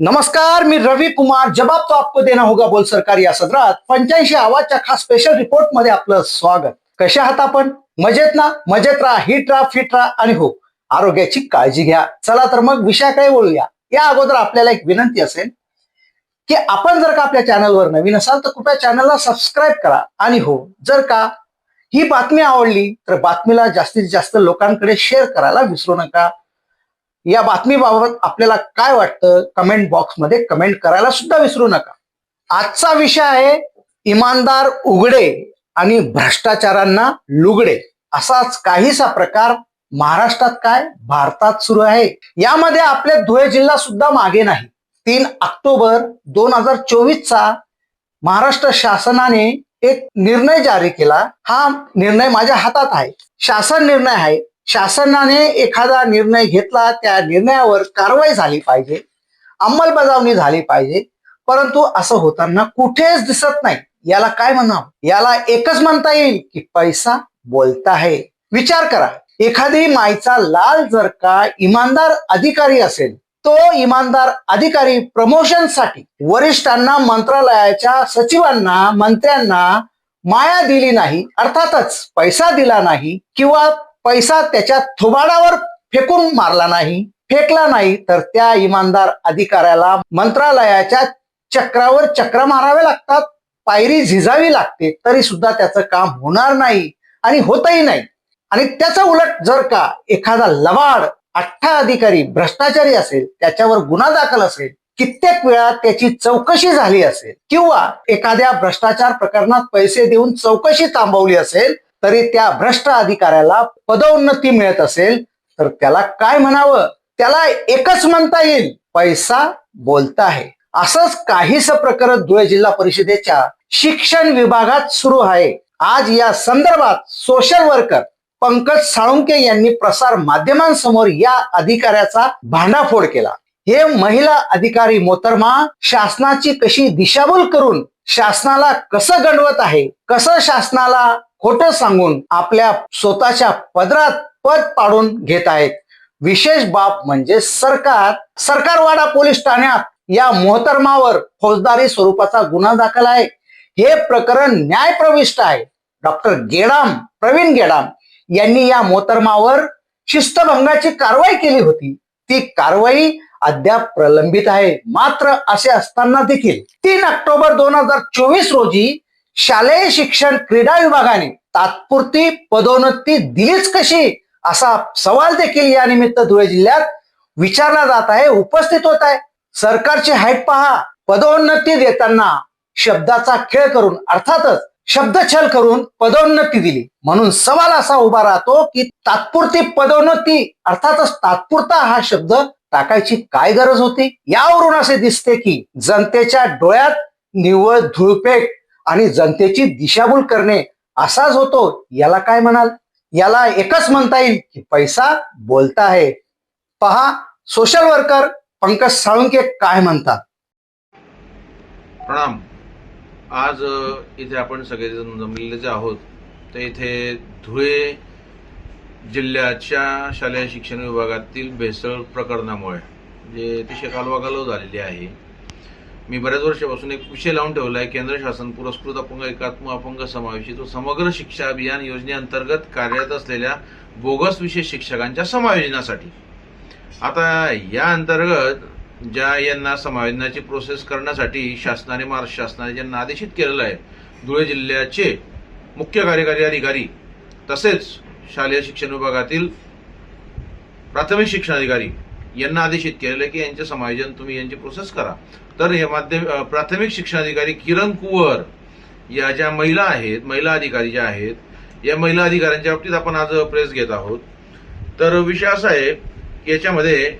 नमस्कार मी रवी कुमार. जबाब तो आपको देना होगा बोल सरकारी या सदरात. पंच्याऐंशी आवाजच्या खास स्पेशल रिपोर्टमध्ये आपलं स्वागत. कशा आहात आपण? मजेत ना? मजेत राहा. हिट राहा फिट राहा आणि हो. आरोग्याची काळजी घ्या. चला तर मग विषयाकडे बोलूया या अगोदर आपल्याला एक विनंती असेल की आपण जर का आपल्या चॅनलवर नवीन असाल तर कृपया चॅनलला सबस्क्राईब करा. आणि हो जर का ही बातमी आवडली तर बातमीला जास्तीत जास्त लोकांकडे शेअर करायला विसरू नका. या बातमीबाबत आपल्याला काय वाटतं? कमेंट बॉक्समध्ये कमेंट करायला सुद्धा विसरू नका. आजचा विषय आहे इमानदार उघडे आणि भ्रष्टाचारांना लुगडे. असाच काहीसा प्रकार महाराष्ट्रात काय? भारतात सुरू आहे. यामध्ये आपले धुळे जिल्हा सुद्धा मागे नाही. तीन ऑक्टोबर दोन हजार चोवीसचा महाराष्ट्र शासनाने एक निर्णय जारी केला. हा निर्णय माझ्या हातात आहे. शासन निर्णय आहे. शासनाने एखादा निर्णय घेतला त्या निर्णयावर कारवाई झाली पाहिजे अंमलबजावणी झाली पाहिजे. परंतु असं होताना कुठेच दिसत नाही. याला काय म्हणावं? याला एकच म्हणता येईल की पैसा बोलता आहे विचार करा. एखादी मायचा लाल जर का इमानदार अधिकारी असेल तो इमानदार अधिकारी प्रमोशनसाठी वरिष्ठांना मंत्रालयाच्या सचिवांना मंत्र्यांना माया दिली नाही अर्थातच पैसा दिला नाही किंवा पैसा त्याच्या थोबाडावर फेकून मारला नाही फेकला नाही तर त्या इमानदार अधिकाऱ्याला मंत्रालयाच्या चक्रावर चक्र मारावे लागतात पायरी झिजावी लागते तरी सुद्धा त्याचं काम होणार नाही आणि होतही नाही. आणि त्याचा उलट जर का एखादा लवाड अठ्ठा अधिकारी भ्रष्टाचारी असेल त्याच्यावर गुन्हा दाखल असेल कित्येक वेळा त्याची चौकशी झाली असेल किंवा एखाद्या भ्रष्टाचार प्रकरणात पैसे देऊन चौकशी थांबवली असेल तरी त्या भ्रष्ट अधिकाऱ्याला पदोन्नती मिळत असेल तर त्याला काय म्हणावं? त्याला एकच म्हणता येईल पैसा बोलता आहे. असंच काहीस प्रकरण धुळे जिल्हा परिषदेच्या शिक्षण विभागात सुरू आहे. आज या संदर्भात सोशल वर्कर पंकज साळुंके यांनी प्रसार माध्यमांसमोर या अधिकाऱ्याचा भांडाफोड केला. हे महिला अधिकारी मोतरमा शासनाची कशी दिशाभूल करून शासनाला कसं गणवत आहे कसं शासनाला खोटं सांगून आपल्या स्वतःच्या पदरात पद पाडून घेत आहेत. विशेष बाब म्हणजे सरकार सरकारवाडा पोलीस ठाण्यात या मोहतरमावर फौजदारी स्वरूपाचा गुन्हा दाखल आहे. हे प्रकरण न्यायप्रविष्ट आहे. डॉक्टर गेडाम प्रवीण गेडाम यांनी या मोहतरमावर शिस्तभंगाची कारवाई केली होती. ती कारवाई अद्याप प्रलंबित आहे. मात्र असे असताना देखील तीन ऑक्टोबर दोन हजार चोवीस रोजी शालेय शिक्षण क्रीडा विभागाने तात्पुरती पदोन्नती दिलीच कशी? असा सवाल देखील या निमित्त धुळे जिल्ह्यात विचारला जात आहे उपस्थित होत आहे. सरकारची हाईट पहा. पदोन्नती देताना शब्दाचा खेळ करून अर्थातच शब्दछल करून पदोन्नती दिली. म्हणून सवाल असा उभा राहतो की तात्पुरती पदोन्नती अर्थातच तात्पुरता हा शब्द टाकायची काय गरज होती? यावरून असे दिसते की जनतेच्या डोळ्यात निव्वळ धुळपेक आणि जनतेची दिशाभूल करणे असाच होतो. याला काय म्हणाल? याला एकच म्हणता येईल की पैसा बोलता आहे. पहा सोशल वर्कर पंकज साळुंके काय म्हणतात? प्रणाम. आज इथे आपण सगळेजण जमलेले जे आहोत. तर इथे धुळे जिल्ह्याच्या शालेय शिक्षण विभागातील भेसळ प्रकरणामुळे जे अतिशय कालवाकालव झालेली आहे. मी बऱ्याच वर्षापासून एक विषय लावून ठेवला आहे केंद्र शासन पुरस्कृत अपंग एकात्म अपंग समावेशित व समग्र शिक्षा अभियान योजनेअंतर्गत कार्यरत असलेल्या बोगस विशेष शिक्षकांच्या समायोजनासाठी. आता या अंतर्गत ज्या यांना समायोजनाची प्रोसेस करण्यासाठी शासनाने महाराष्ट्र शासनाने ज्यांना आदेशित केलेलं आहे धुळे जिल्ह्याचे मुख्य कार्यकारी अधिकारी तसेच शालेय शिक्षण विभागातील प्राथमिक शिक्षण अधिकारी यांना आदेशित केलेलं आहे की यांचे समायोजन तुम्ही यांची प्रोसेस करा. तर हे माध्यम प्राथमिक शिक्षणाधिकारी किरण कुवर या ज्या महिला आहेत महिला अधिकारी ज्या आहेत या महिला अधिकाऱ्यांच्या बाबतीत आपण आज प्रेस घेत आहोत. तर विषय असा आहे की याच्यामध्ये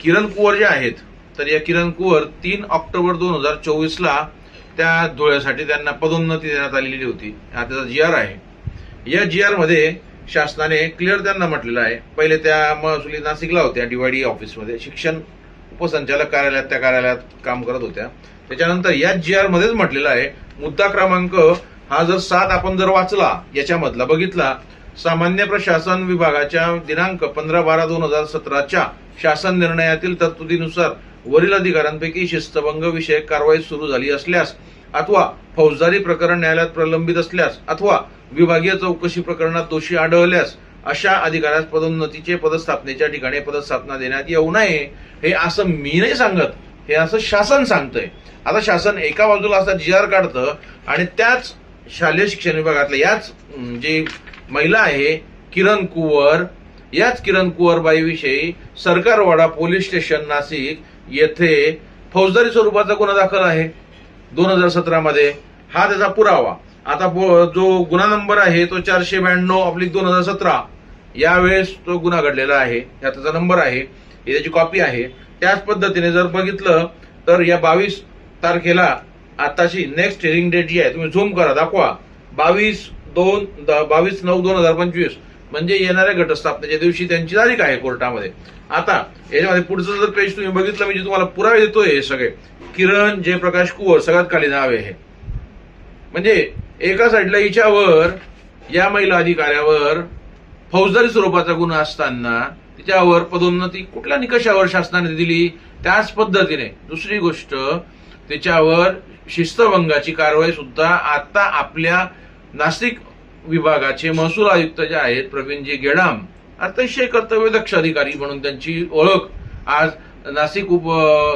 किरण कुवर जे आहेत तर या किरण कुवर तीन ऑक्टोबर दोन हजार चोवीसला त्या धुळ्यासाठी त्यांना पदोन्नती देण्यात आलेली होती. हा त्याचा जी आर आहे. या जी आरमध्ये शासनाने क्लिअर त्यांना म्हटलेलं आहे. पहिले त्या महसुली नाशिकला होत्या डीवायडी ऑफिसमध्ये शिक्षण उपसंचालक कार्यालयात त्या कार्यालयात काम करत होत्या. त्याच्यानंतर या जी आर मध्येच म्हटलेलं आहे मुद्दा क्रमांक हा जर सात आपण जर वाचला याच्यामधला बघितला सामान्य प्रशासन विभागाच्या दिनांक पंधरा बारा दोन हजार सतराच्या शासन निर्णयातील तरतुदीनुसार वरील अधिकाऱ्यांपैकी शिस्तभंग विषयक कारवाई सुरू झाली असल्यास अथवा फौजदारी प्रकरण न्यायालयात प्रलंबित असल्यास अथवा विभागीय चौकशी प्रकरणात दोषी आढळल्यास अशा अधिकाऱ्यास पदोन्नतीचे पदस्थापनेच्या ठिकाणी पदस्थापना देण्यात येऊ नये हे असं मी नाही सांगत. हे असं शासन सांगतंय. आता शासन एका बाजूला असा जी आर काढतं आणि त्याच शालेय शिक्षण विभागातल्या याच जे महिला आहे किरण कुवर याच किरण कुवरबाईविषयी सरकारवाडा पोलीस स्टेशन नाशिक येथे फौजदारी स्वरूपाचा गुन्हा दाखल आहे. दोन हजार सतरामध्ये हा त्याचा पुरावा. आता जो गुन्हा नंबर आहे तो चारशे ब्याण्णव आपली दोन हजार सतरा. यावेळेस तो गुन्हा घडलेला आहे ह्या त्याचा नंबर आहे ही त्याची कॉपी आहे. त्याच पद्धतीने जर बघितलं तर या बावीस तारखेला आताची नेक्स्ट हिअरिंग डेट जी आहे तुम्ही झूम करा दाखवा. बावीस दोन बावीस नऊ दोन हजार पंचवीस म्हणजे येणाऱ्या घटस्थापनेच्या दिवशी त्यांची तारीख आहे कोर्टामध्ये. आता याच्यामध्ये पुढचं जर पेज तुम्ही बघितलं म्हणजे तुम्हाला पुरावे देतोय हे सगळे. किरण जयप्रकाश कुवर सगळ्यात खाली नाव आहे म्हणजे एका साईडला हिच्यावर या महिला अधिकाऱ्यावर फौजदारी स्वरूपाचा गुन्हा असताना तिच्यावर पदोन्नती कुठल्या निकषावर शासनाने दिली? त्याच पद्धतीने दुसरी गोष्ट त्याच्यावर शिस्तभंगाची कारवाई सुद्धा आता आपल्या नाशिक विभागाचे महसूल आयुक्त जे आहेत प्रवीणजी गेडाम अतिशय कर्तव्यदक्ष अधिकारी म्हणून त्यांची ओळख आज नाशिक उप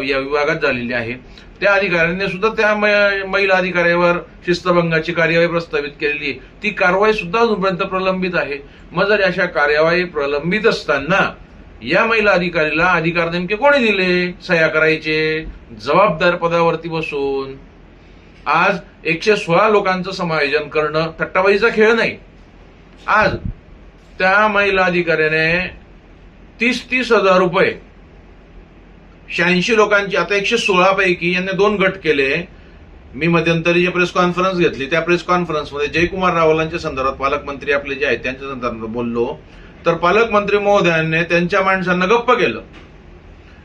या विभागात झालेली आहे. त्या अधिकाऱ्यांनी सुद्धा त्या मै- महिला अधिकाऱ्यावर शिस्तभंगाची कार्यवाही प्रस्तावित केलेली आहे. ती कारवाई सुद्धा अजूनपर्यंत प्रलंबित आहे. मग जर अशा कार्यवाही प्रलंबित असताना या महिला अधिकारीला अधिकार नेमके कोणी दिले? सह्या करायचे जबाबदार पदावरती बसून. आज एकशे सोळा लोकांचं समायोजन करणं थट्टाबाईचा खेळ नाही. आज त्या महिला अधिकाऱ्याने तीस तीस हजार रुपये शहाऐंशी लोकांची आता एकशे सोळा पैकी यांनी दोन गट केले. मी मध्यंतरी जे प्रेस कॉन्फरन्स घेतली त्या प्रेस कॉन्फरन्समध्ये जयकुमार रावलांच्या संदर्भात पालकमंत्री आपले जे आहेत त्यांच्या संदर्भात बोललो. तर पालकमंत्री महोदयांनी त्यांच्या माणसांना गप्प केलं.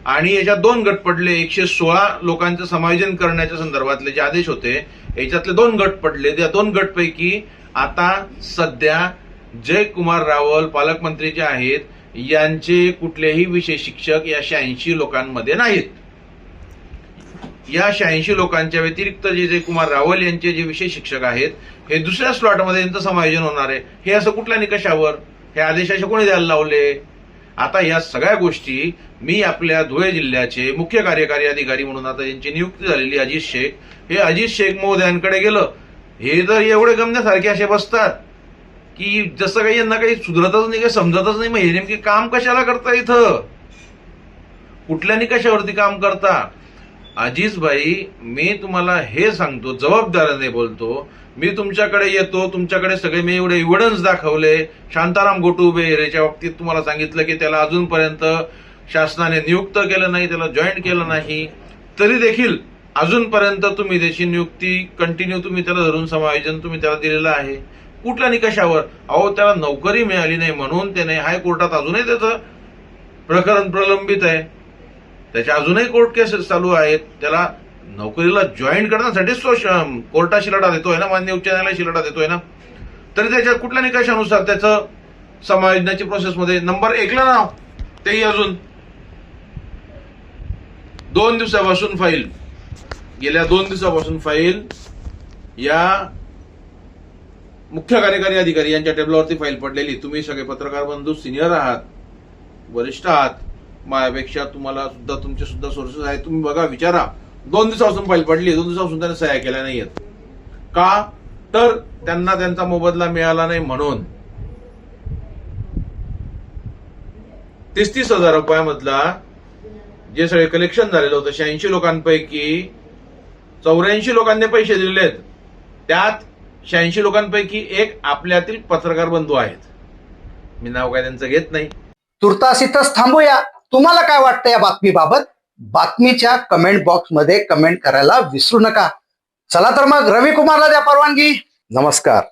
आणि याच्यात दोन गट पडले एकशे सोळा लोकांचं समायोजन करण्याच्या संदर्भातले जे आदेश होते याच्यातले दोन गट पडले. त्या दोन गटपैकी आता सध्या जयकुमार रावल पालकमंत्री जे आहेत यांचे कुठलेही विषय शिक्षक या शहाऐंशी लोकांमध्ये नाहीत. या शहाऐंशी लोकांच्या व्यतिरिक्त जे जे कुमार रावल यांचे जे विषय शिक्षक आहेत हे दुसऱ्या स्लॉटमध्ये यांचं समायोजन होणार आहे. हे असं कुठल्या निकषावर? हे आदेशाचे कोणी द्यायला लावले? आता या सगळ्या गोष्टी मी आपल्या धुळे जिल्ह्याचे मुख्य कार्यकारी अधिकारी म्हणून आता यांची नियुक्ती झालेली अजित शेख. हे अजित शेख महोदयांकडे गेलं. हे तर एवढे गमण्यासारखे असे बसतात. की जसं काही यांना काही सुधरतच नाही काही समजतच नाही म्हणजे मग हे नेमके काम कशाला करता इथं? कुठल्या निकषावरती काम करता? अजिज भाई मी तुम्हाला हे सांगतो जबाबदारीने बोलतो. मी तुमच्याकडे येतो तुमच्याकडे सगळे मी एवढे एव्हिडन्स दाखवले. शांताराम गोटुबे याच्या बाबतीत तुम्हाला सांगितलं की त्याला अजूनपर्यंत शासनाने नियुक्त केलं नाही त्याला जॉईन केलं नाही. तरी देखील अजूनपर्यंत तुम्ही त्याची नियुक्ती कंटिन्यू तुम्ही त्याला धरून समायोजन तुम्ही त्याला दिलेलं आहे. कुठल्या निकषावर? अहो त्याला नोकरी मिळाली नाही म्हणून त्याने हायकोर्टात अजूनही त्याचं प्रकरण प्रलंबित आहे. त्याच्या अजूनही कोर्ट केसेस चालू आहेत. त्याला नोकरीला जॉईन करण्यासाठीच तो श- कोर्टाशी लढा देतोय ना? मान्य उच्च न्यायालयाशी लढा देतोय ना? तरी त्याच्या कुठल्या निकषानुसार त्याचं समायोजनाची प्रोसेसमध्ये नंबर एकला नाव तेही अजून दोन दिवसापासून फाईल गेल्या दोन दिवसापासून फाईल या मुख्य कार्यकारी अधिकारी यांच्या टेबलावरती फाईल पडलेली. तुम्ही सगळे पत्रकार बंधू सिनियर आहात वरिष्ठ आहात. माझ्यापेक्षा तुम्हाला सुद्धा तुमचे सुद्धा सोर्सेस आहेत. तुम्ही बघा विचारा. दोन दिवसापासून फाईल पडली. दोन दिवसापासून त्यांना सह्या केल्या नाहीयेत. का? तर त्यांना त्यांचा मोबदला मिळाला नाही म्हणून. तीस तीस हजार रुपयामधला जे सगळे कलेक्शन झालेलं होतं शहाऐंशी लोकांपैकी चौऱ्याऐंशी लोकांनी पैसे दिलेले आहेत त्यात शहाऐंशी लोकांपैकी एक आपल्यातील पत्रकार बंधू आहेत. मी नाव काय त्यांचं घेत नाही. तुर्तास इथंच थांबूया. तुम्हाला काय वाटतं या बातमीबाबत? बातमीच्या कमेंट बॉक्समध्ये कमेंट करायला विसरू नका. चला तर मग रवी कुमारला द्या परवानगी. नमस्कार.